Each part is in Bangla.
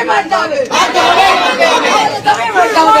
দাবি মানতে হবে আমাদের দাবি মানতে হবে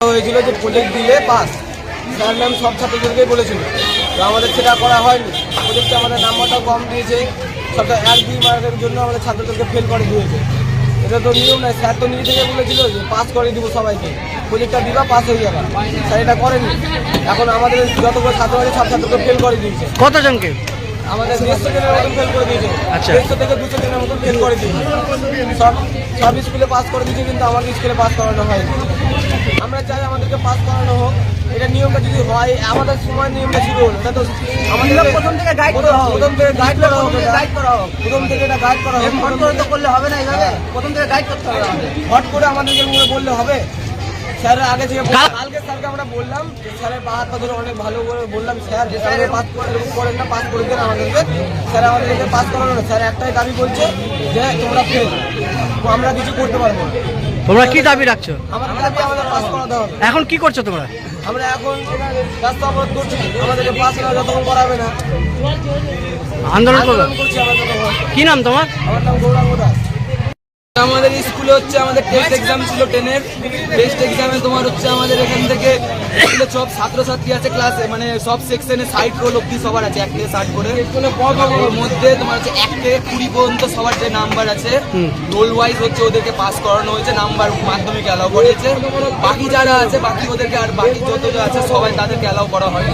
হয়েছিল যে প্রজেক্ট দিলে পাস স্যার ম্যাম সব ছাত্রদেরকেই বলেছিল। তো আমাদের সেটা করা হয়নি। প্রজেক্টে আমাদের নাম্বারটা কম দিয়েছে। সবটা এক দুই মার্কের জন্য আমাদের ছাত্রদেরকে ফেল করে দিয়েছে। এটা তো নিয়ম নয়। স্যার তো নিজে থেকে বলেছিল যে পাস করে দিব সবাইকে। প্রজেক্টটা দিবা পাস হয়ে যাবে। স্যার এটা করেনি। এখন আমাদের যতগুলো ছাত্র আছে সব ছাত্রকে ফেল করে দিয়েছে। কতজনকে? আমাদের দেড়শো জনের মতন ফেল করে দিয়েছে। আচ্ছা। দেড়শো থেকে দুশো জনের মতন ফেল করে দিয়েছে। সব সব স্কুলে পাস করে দিয়েছে কিন্তু আমাদের স্কুলে পাস করানো হয়নি। আমরা চাই আমাদেরকে পাস করানো হোক। এটা নিয়মটা যদি হয় আমাদের সময় নিয়মটা শুরু হলো। এটা তো আমাদের প্রথম থেকে গাইড করা হোক। প্রথম থেকে গাইড করা হোক গাইড করা হোক। প্রথম থেকে এটা গাইড করা হোক। হট করে তো করলে হবে না এইভাবে? প্রথম থেকে গাইড করতে হবে। আমাদের হট করে আমাদেরকে মনে বললে হবে? স্যার আগে থেকে কালকে স্যারকে আমরা বললাম যে স্যারের পা হাত ধরে অনেক ভালো করে বললাম স্যার যে পাস করে এরকম করেন না পাস করে দেন আমাদেরকে। স্যার আমাদেরকে পাস করানো না। স্যার একটাই দাবি বলছে যে তোমরা ফেল আমরা কিছু করতে পারব না। তোমরা কি দাবি রাখছো? এখন কি করছ তোমরা? আমরা এখন রাস্তা অবরোধ করছি। আমাদেরকে পাস যতক্ষণ করাবে না। আন্দোলন করবে? কি নাম তোমার? আমার নাম গৌরাঙ্গ দাস। আমাদের স্কুলে হচ্ছে আমাদের টেস্ট এক্সাম ছিল টেনের টেস্ট এক্সামে তোমার হচ্ছে আমাদের এখান থেকে সব ছাত্রছাত্রী আছে ক্লাসে মানে সব সেকশনে ষাট রোল অব্দি সবার আছে এক থেকে ষাট করে। ওর মধ্যে তোমার হচ্ছে এক থেকে কুড়ি পর্যন্ত সবার যে নাম্বার আছে রোল ওয়াইজ হচ্ছে ওদেরকে পাস করানো হয়েছে নাম্বার মাধ্যমিক অ্যালাউ করেছে। বাকি যারা আছে বাকি ওদেরকে আর বাকি যত আছে সবাই তাদেরকে অ্যালাউ করা হয়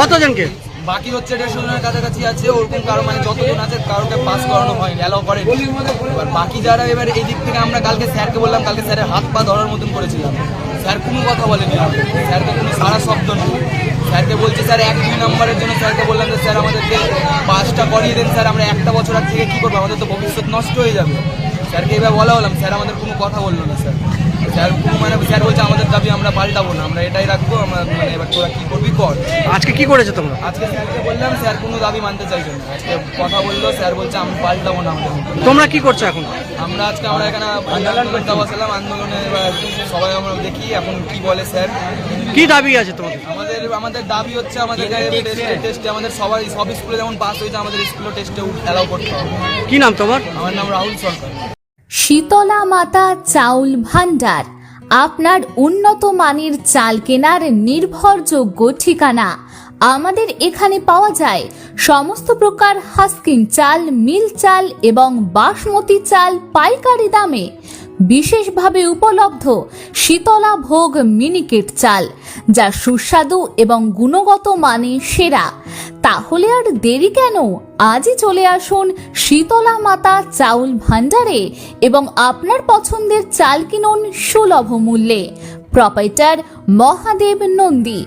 কতজনকে? বাকি হচ্ছে দেড়শো জনের কাছাকাছি আছে ওরকম কারও মানে যতজন আছে কারোকে পাস করানো হয়নি অ্যালাউ করে এবার বাকি যারা এবার এই দিক থেকে আমরা কালকে স্যারকে বললাম, কালকে স্যারের হাত পা ধরার মতন করেছিলাম। স্যার কোনো কথা বলেনি। স্যারকে কোনো সারা শব্দ নেই। স্যারকে বলছে, স্যার, এক দুই নম্বরের জন্য স্যারকে বললাম যে, স্যার, আমাদেরকে পাঁচটা করিয়ে দেন, স্যার, আমরা একটা বছর আগ থেকে কী করব? আমাদের তো ভবিষ্যৎ নষ্ট হয়ে যাবে। স্যারকে এবার বলা হলাম, স্যার, আমাদের কোনো কথা বলল না, স্যার। স্যার মানে স্যার বলছে আমাদের দাবি আমরা পাল্টাবো না আমরা এটাই রাখব আমরা মানে এবার তোরা কী করবি কর। আজকে কি করেছ তোমরা? আজকে স্যারকে বললাম স্যার কোনো দাবি মানতে চাইছেন না। আজকে কথা বলল স্যার বলছে আমি পাল্টাবো না আমাদের মতো। তোমরা কি করছ এখন? আমরা আজকে আমরা এখানে আন্দোলন করতে বসলাম আন্দোলনে এবার সবাই আমরা দেখি এখন কি বলে স্যার। কি দাবি আছে তোমাদের? আমাদের আমাদের দাবি হচ্ছে আমাদের টেস্টে আমাদের সবাই সব স্কুলে যেমন পাস হয়েছে আমাদের স্কুলে টেস্টে অ্যালাউ করতে হবে। কি নাম তোমার? আমার নাম রাহুল সরকার। শীতলা মাতা চাউল ভান্ডার আপনার উন্নত মানের চাল কেনার নির্ভরযোগ্য ঠিকানা। আমাদের এখানে পাওয়া যায় সমস্ত প্রকার হাস্কিং চাল, মিল চাল এবং বাসমতি চাল পাইকারি দামে। বিশেষভাবে উপলব্ধ শীতলা ভোগ মিনিকেট চাল, যা সুস্বাদু এবং গুণগত মানে সেরা। তাহলে আর দেরি কেন? আজই চলে আসুন শীতলা মাতা চাউল ভান্ডারে এবং আপনার পছন্দের চাল কিনুন সুলভ মূল্যে। প্রপাইটার মহাদেব নন্দী।